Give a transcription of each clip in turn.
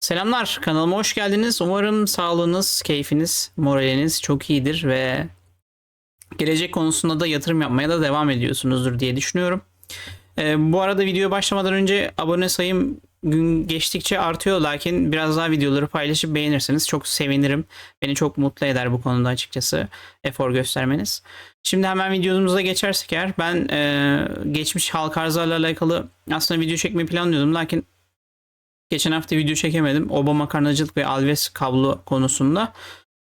Selamlar, kanalıma hoş geldiniz. Umarım sağlığınız, keyfiniz, moraliniz çok iyidir ve gelecek konusunda da yatırım yapmaya da devam ediyorsunuzdur diye düşünüyorum. Ee, bu arada videoya başlamadan önce abone sayım gün geçtikçe artıyor lakin biraz daha videoları paylaşıp beğenirseniz çok sevinirim. Beni çok mutlu eder bu konuda açıkçası efor göstermeniz. Şimdi hemen videomuza geçersek eğer ben e, geçmiş halk arzlarla alakalı aslında video çekmeyi planlıyordum lakin Geçen hafta video çekemedim. Obama karnacılık ve Alves kablo konusunda.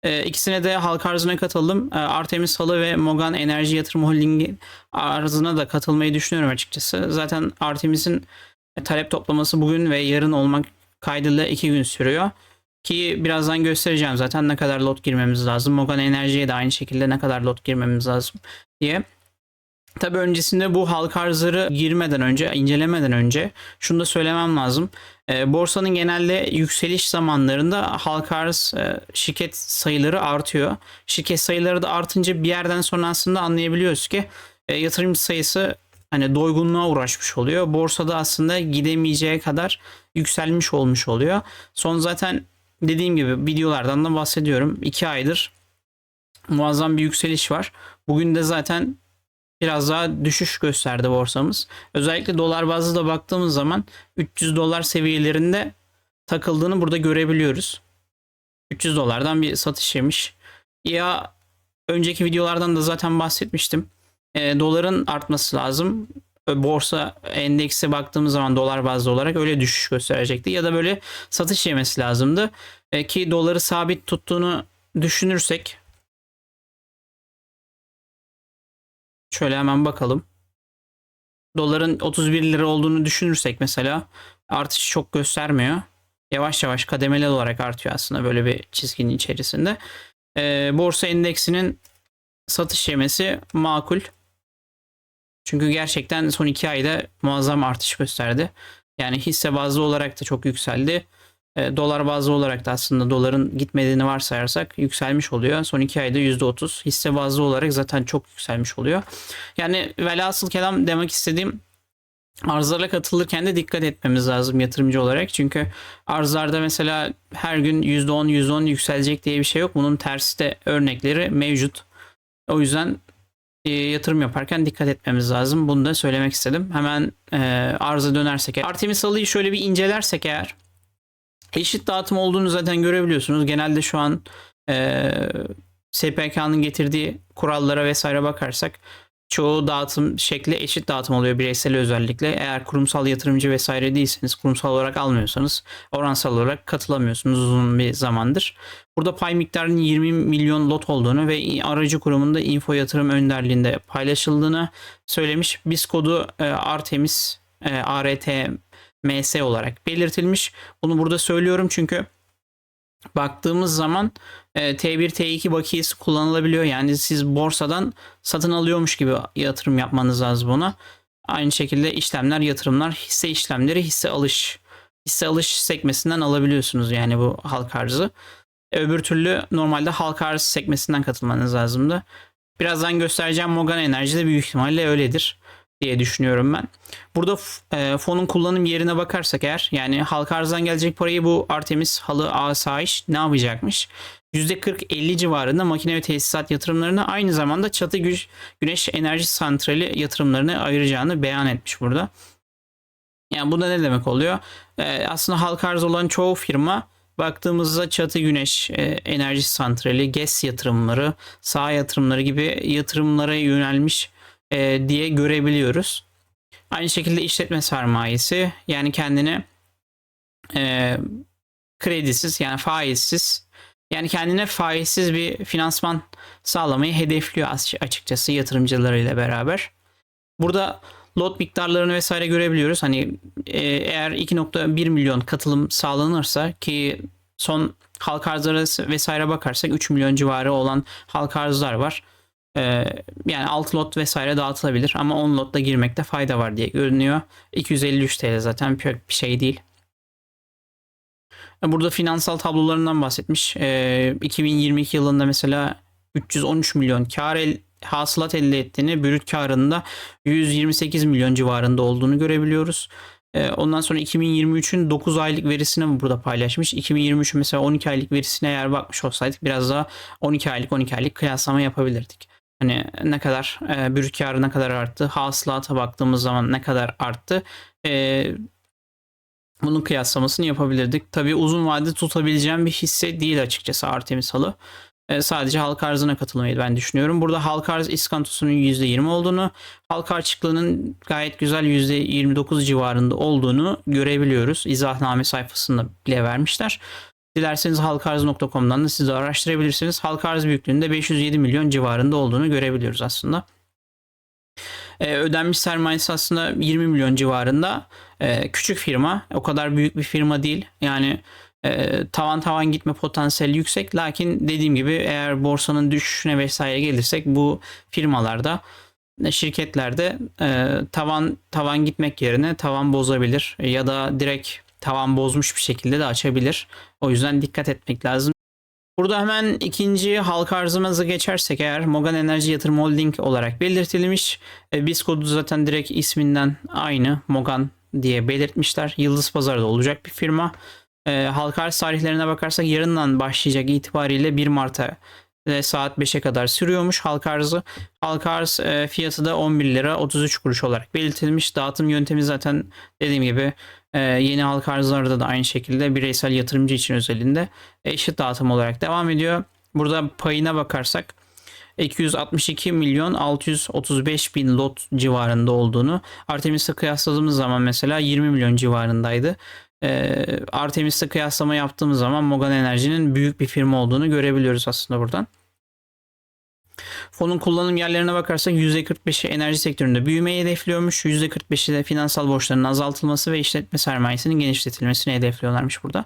E, ikisine de halk arzına katıldım. E, Artemis Halı ve Mogan Enerji Yatırım Holding'i arzına da katılmayı düşünüyorum açıkçası. Zaten Artemis'in talep toplaması bugün ve yarın olmak kaydıyla iki gün sürüyor. Ki birazdan göstereceğim zaten ne kadar lot girmemiz lazım. Mogan Enerji'ye de aynı şekilde ne kadar lot girmemiz lazım diye. Tabi öncesinde bu halk arzları girmeden önce, incelemeden önce şunu da söylemem lazım. E, borsanın genelde yükseliş zamanlarında halka arz e, şirket sayıları artıyor. Şirket sayıları da artınca bir yerden sonra aslında anlayabiliyoruz ki e, yatırımcı sayısı hani doygunluğa uğraşmış oluyor. Borsada aslında gidemeyeceği kadar yükselmiş olmuş oluyor. Son zaten dediğim gibi videolardan da bahsediyorum. 2 aydır muazzam bir yükseliş var. Bugün de zaten biraz daha düşüş gösterdi borsamız. Özellikle dolar bazlı da baktığımız zaman 300 dolar seviyelerinde takıldığını burada görebiliyoruz. 300 dolardan bir satış yemiş. Ya önceki videolardan da zaten bahsetmiştim. E, doların artması lazım. Borsa endekse baktığımız zaman dolar bazlı olarak öyle düşüş gösterecekti. Ya da böyle satış yemesi lazımdı. E, ki doları sabit tuttuğunu düşünürsek Şöyle hemen bakalım. Doların 31 lira olduğunu düşünürsek mesela artış çok göstermiyor. Yavaş yavaş kademeli olarak artıyor aslında böyle bir çizginin içerisinde. Ee, borsa endeksinin satış yemesi makul. Çünkü gerçekten son iki ayda muazzam artış gösterdi. Yani hisse bazlı olarak da çok yükseldi. E, dolar bazlı olarak da aslında doların gitmediğini varsayarsak yükselmiş oluyor. Son 2 ayda %30 hisse bazlı olarak zaten çok yükselmiş oluyor. Yani velhasıl kelam demek istediğim arzlara katılırken de dikkat etmemiz lazım yatırımcı olarak. Çünkü arzlarda mesela her gün %10 %10 yükselecek diye bir şey yok. Bunun tersi de örnekleri mevcut. O yüzden e, yatırım yaparken dikkat etmemiz lazım. Bunu da söylemek istedim. Hemen e, arıza dönersek. Artemis Alı'yı şöyle bir incelersek eğer eşit dağıtım olduğunu zaten görebiliyorsunuz. Genelde şu an e, SPK'nın getirdiği kurallara vesaire bakarsak çoğu dağıtım şekli eşit dağıtım oluyor bireysel özellikle. Eğer kurumsal yatırımcı vesaire değilseniz, kurumsal olarak almıyorsanız oransal olarak katılamıyorsunuz uzun bir zamandır. Burada pay miktarının 20 milyon lot olduğunu ve aracı kurumunda info yatırım önderliğinde paylaşıldığını söylemiş. Biz kodu e, Artemis e, ARTM MS olarak belirtilmiş. Bunu burada söylüyorum çünkü baktığımız zaman e, T1 T2 bakiyesi kullanılabiliyor. Yani siz borsadan satın alıyormuş gibi yatırım yapmanız lazım buna. Aynı şekilde işlemler, yatırımlar, hisse işlemleri, hisse alış. Hisse alış sekmesinden alabiliyorsunuz yani bu halk arzı. Öbür türlü normalde halk arz sekmesinden katılmanız lazımdı. Birazdan göstereceğim Morgan Enerji de büyük ihtimalle öyledir diye düşünüyorum ben. Burada e, fonun kullanım yerine bakarsak eğer yani halka arzdan gelecek parayı bu Artemis halı asayiş ne yapacakmış? %40-50 civarında makine ve tesisat yatırımlarını aynı zamanda çatı güç, güneş enerji santrali yatırımlarını ayıracağını beyan etmiş burada. Yani bu da ne demek oluyor? Ee, aslında halka arz olan çoğu firma baktığımızda çatı güneş e, enerji santrali, GES yatırımları, sağ yatırımları gibi yatırımlara yönelmiş e, diye görebiliyoruz. Aynı şekilde işletme sermayesi yani kendine e, kredisiz yani faizsiz yani kendine faizsiz bir finansman sağlamayı hedefliyor açıkçası yatırımcılarıyla beraber. Burada lot miktarlarını vesaire görebiliyoruz. Hani e, eğer 2.1 milyon katılım sağlanırsa ki son halk arzları vesaire bakarsak 3 milyon civarı olan halk arzlar var. Ee, yani 6 lot vesaire dağıtılabilir ama 10 lotta girmekte fayda var diye görünüyor. 253 TL zaten bir şey değil. Burada finansal tablolarından bahsetmiş. Ee, 2022 yılında mesela 313 milyon kar el, hasılat elde ettiğini, brüt karında 128 milyon civarında olduğunu görebiliyoruz. E, ondan sonra 2023'ün 9 aylık verisini burada paylaşmış. 2023'ün mesela 12 aylık verisine eğer bakmış olsaydık biraz daha 12 aylık 12 aylık kıyaslama yapabilirdik. Hani ne kadar e, brüt karı ne kadar arttı, hasılata baktığımız zaman ne kadar arttı. E, bunun kıyaslamasını yapabilirdik. Tabii uzun vadede tutabileceğim bir hisse değil açıkçası Artemis halı. E, sadece halka arzına katılmayı ben düşünüyorum. Burada halka arz iskantosunun %20 olduğunu, halka açıklığının gayet güzel %29 civarında olduğunu görebiliyoruz. İzahname sayfasında bile vermişler. Dilerseniz halkaarz.com'dan da siz de araştırabilirsiniz. Halka arz büyüklüğünde 507 milyon civarında olduğunu görebiliyoruz aslında. Ee, ödenmiş sermayesi aslında 20 milyon civarında. Ee, küçük firma. O kadar büyük bir firma değil. Yani e, tavan tavan gitme potansiyeli yüksek. Lakin dediğim gibi eğer borsanın düşüşüne vesaire gelirsek bu firmalarda şirketlerde e, tavan tavan gitmek yerine tavan bozabilir ya da direkt tavan bozmuş bir şekilde de açabilir. O yüzden dikkat etmek lazım. Burada hemen ikinci halka arzımıza geçersek eğer Mogan Enerji Yatırım Holding olarak belirtilmiş. E, BIS kodu zaten direkt isminden aynı Mogan diye belirtmişler. Yıldız Pazar'da olacak bir firma. E, halka arz tarihlerine bakarsak yarından başlayacak itibariyle 1 Mart'a saat 5'e kadar sürüyormuş halka arzı. Halka arz e, fiyatı da 11 lira 33 kuruş olarak belirtilmiş. Dağıtım yöntemi zaten dediğim gibi e, yeni halka arzlarda da aynı şekilde bireysel yatırımcı için özelinde eşit dağıtım olarak devam ediyor. Burada payına bakarsak 262 milyon 635 bin lot civarında olduğunu Artemis'le kıyasladığımız zaman mesela 20 milyon civarındaydı. Ee, Artemis'le kıyaslama yaptığımız zaman Mogan Enerji'nin büyük bir firma olduğunu görebiliyoruz aslında buradan. Fonun kullanım yerlerine bakarsak %45'i enerji sektöründe büyümeyi hedefliyormuş. %45'i de finansal borçların azaltılması ve işletme sermayesinin genişletilmesini hedefliyorlarmış burada.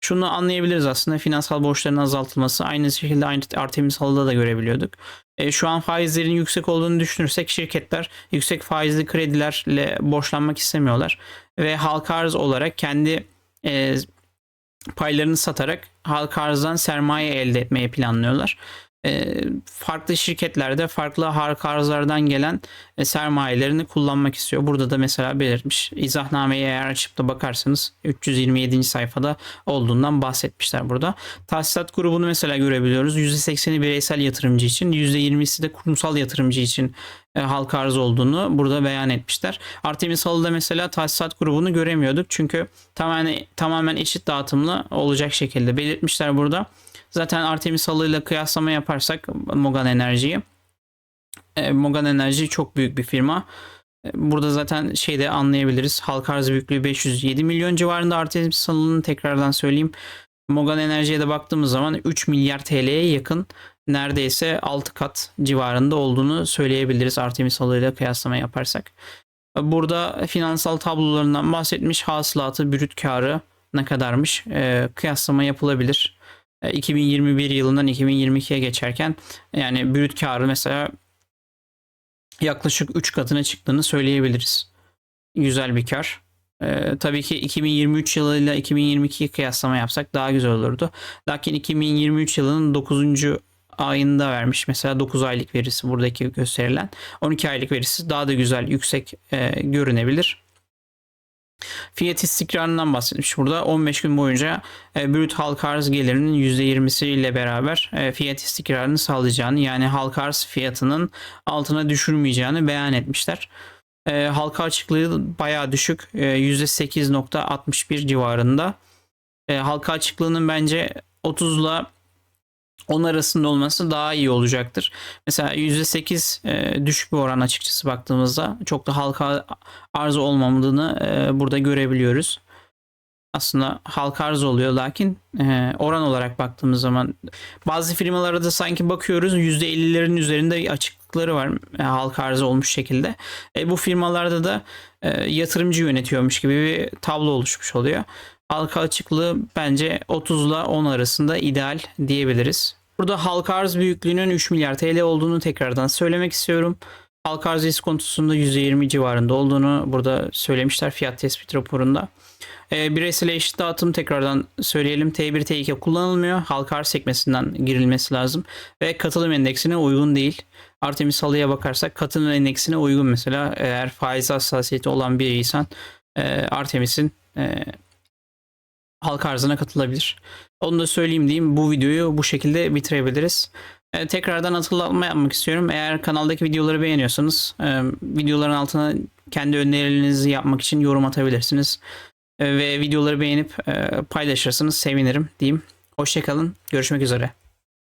Şunu anlayabiliriz aslında finansal borçların azaltılması aynı şekilde aynı Artemis Halı'da da görebiliyorduk. E, şu an faizlerin yüksek olduğunu düşünürsek şirketler yüksek faizli kredilerle borçlanmak istemiyorlar. Ve halka arz olarak kendi e, paylarını satarak halka arzdan sermaye elde etmeyi planlıyorlar farklı şirketlerde farklı halka arzlardan gelen sermayelerini kullanmak istiyor. Burada da mesela belirtmiş. İzahnameyi eğer açıp da bakarsanız 327. sayfada olduğundan bahsetmişler burada. Tahsisat grubunu mesela görebiliyoruz. %80'i bireysel yatırımcı için, %20'si de kurumsal yatırımcı için halka arz olduğunu burada beyan etmişler. Artemis Halı'da mesela tahsisat grubunu göremiyorduk. Çünkü tamamen tamamen eşit dağıtımlı olacak şekilde belirtmişler burada. Zaten Artemis Halı ile kıyaslama yaparsak Mogan Enerji'yi e, Mogan Enerji çok büyük bir firma. E, burada zaten şeyde anlayabiliriz. Halka arz büyüklüğü 507 milyon civarında Artemis Halı'nın tekrardan söyleyeyim. Mogan Enerji'ye de baktığımız zaman 3 milyar TL'ye yakın neredeyse 6 kat civarında olduğunu söyleyebiliriz Artemis Halı ile kıyaslama yaparsak. Burada finansal tablolarından bahsetmiş hasılatı, brüt karı ne kadarmış e, kıyaslama yapılabilir. 2021 yılından 2022'ye geçerken yani brüt karı mesela yaklaşık 3 katına çıktığını söyleyebiliriz. Güzel bir kar. Ee, tabii ki 2023 yılıyla 2022'yi kıyaslama yapsak daha güzel olurdu. Lakin 2023 yılının 9. ayında vermiş. Mesela 9 aylık verisi buradaki gösterilen. 12 aylık verisi daha da güzel, yüksek e, görünebilir. Fiyat istikrarından bahsetmiş burada. 15 gün boyunca e, brüt halka arz gelirinin %20'si ile beraber e, fiyat istikrarını sağlayacağını yani halka arz fiyatının altına düşürmeyeceğini beyan etmişler. E, halka açıklığı bayağı düşük. E, %8.61 civarında. E, halka açıklığının bence 30 ile 10 arasında olması daha iyi olacaktır. Mesela %8 e, düşük bir oran açıkçası baktığımızda çok da halka arz olmamadığını e, burada görebiliyoruz. Aslında halka arz oluyor lakin e, oran olarak baktığımız zaman bazı firmalara da sanki bakıyoruz %50'lerin üzerinde açıklıkları var halka arz olmuş şekilde. E, bu firmalarda da yatırımcı yönetiyormuş gibi bir tablo oluşmuş oluyor. Halka açıklığı bence 30 ile 10 arasında ideal diyebiliriz. Burada halka arz büyüklüğünün 3 milyar TL olduğunu tekrardan söylemek istiyorum. Halka arz iskontusunda %20 civarında olduğunu burada söylemişler fiyat tespit raporunda. E, bireysel eşit dağıtım tekrardan söyleyelim. T1 T2 kullanılmıyor. Halka arz sekmesinden girilmesi lazım. Ve katılım endeksine uygun değil. Artemis halıya bakarsak katılım endeksine uygun mesela eğer faiz hassasiyeti olan biriysen e, Artemis'in e, halka arzına katılabilir. Onu da söyleyeyim diyeyim. Bu videoyu bu şekilde bitirebiliriz. E, tekrardan hatırlatma yapmak istiyorum. Eğer kanaldaki videoları beğeniyorsanız e, videoların altına kendi önerilerinizi yapmak için yorum atabilirsiniz. E, ve videoları beğenip e, paylaşırsanız sevinirim diyeyim. Hoşçakalın. Görüşmek üzere.